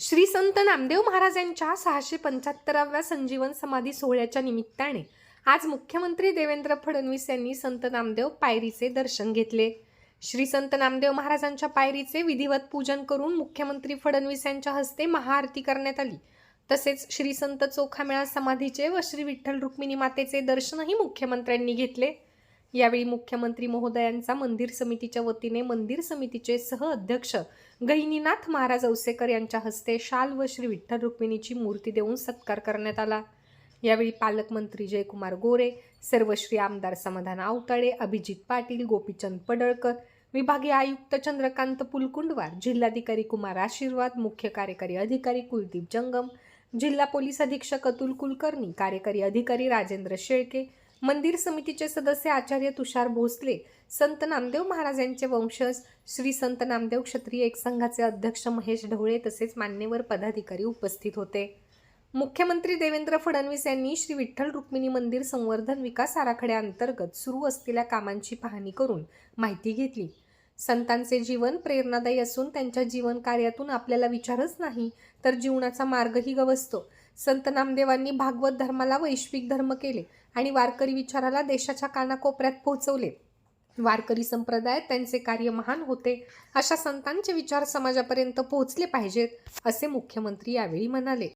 श्री संत नामदेव महाराजांच्या सहाशे पंच्याहत्तराव्या संजीवन समाधी सोहळ्याच्या निमित्ताने आज मुख्यमंत्री देवेंद्र फडणवीस यांनी संत नामदेव पायरीचे दर्शन घेतले. श्री संत नामदेव महाराजांच्या पायरीचे विधिवत पूजन करून मुख्यमंत्री फडणवीस यांच्या हस्ते महाआरती करण्यात आली. तसेच श्री संत चोखामेळा समाधीचे व श्री विठ्ठल रुक्मिणी मातेचे दर्शनही मुख्यमंत्र्यांनी घेतले. यावेळी मुख्यमंत्री महोदयांचा मंदिर समितीच्या वतीने मंदिर समितीचे सह अध्यक्ष गहिनीनाथ महाराज औसेकर यांच्या हस्ते शाल व श्री विठ्ठल रुक्मिणीची मूर्ती देऊन सत्कार करण्यात आला. यावेळी पालकमंत्री जयकुमार गोरे सर्वश्री आमदार समाधान आवताळे अभिजित पाटील गोपीचंद पडळकर विभागीय आयुक्त चंद्रकांत पुलकुंडवार जिल्हाधिकारी कुमार आशीर्वाद मुख्य कार्यकारी अधिकारी कुलदीप जंगम जिल्हा पोलीस अधीक्षक अतुल कुलकर्णी कार्यकारी अधिकारी राजेंद्र शेळके मंदिर समितीचे सदस्य आचार्य तुषार भोसले संत नामदेव महाराज यांचे वंशज श्री संत नामदेव क्षत्रिय एक संघाचे अध्यक्ष महेश ढवळे तसेच मान्यवर पदाधिकारी उपस्थित होते. मुख्यमंत्री देवेंद्र फडणवीस यांनी श्री विठ्ठल रुक्मिणी मंदिर संवर्धन विकास आराखड्याअंतर्गत सुरू असलेल्या कामांची पाहणी करून माहिती घेतली. संतांचे जीवन प्रेरणादायी असून त्यांच्या जीवन कार्यातून आपल्याला विचारच नाही तर जीवनाचा मार्गही गवसतो. संत नामदेवांनी भागवत धर्माला वैश्विक धर्म केले आणि वारकरी विचाराला देशाच्या कानाकोपऱ्यात पोहोचवले. वारकरी संप्रदायात त्यांचे कार्य महान होते अशा संतांचे विचार समाजापर्यंत पोहोचले पाहिजेत असे मुख्यमंत्री यावेळी म्हणाले.